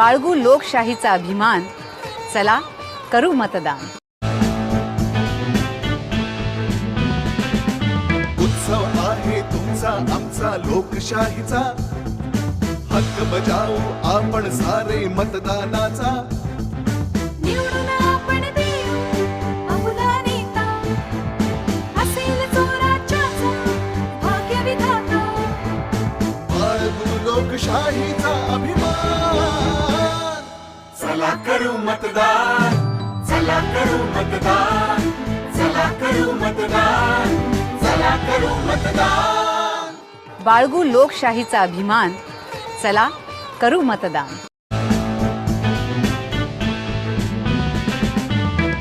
बाळगू लोकशाहीचा अभिमान चला करू मतदान. उत्सव आहे तुमचा आमचा लोकशाहीचा. हक्क बजावू आपण सारे मतदानाचा. निवडून आपण करू मतदान. चला करू मतदान. चला करू मतदान. चला करू मतदान. बाळगू लोकशाहीचा अभिमान. चला करू मतदान.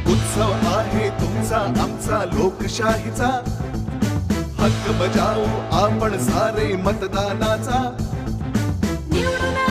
उत्सव आहे तुमचा आमचा लोकशाहीचा. हक्क बजावू आपण सारे मतदानाचा.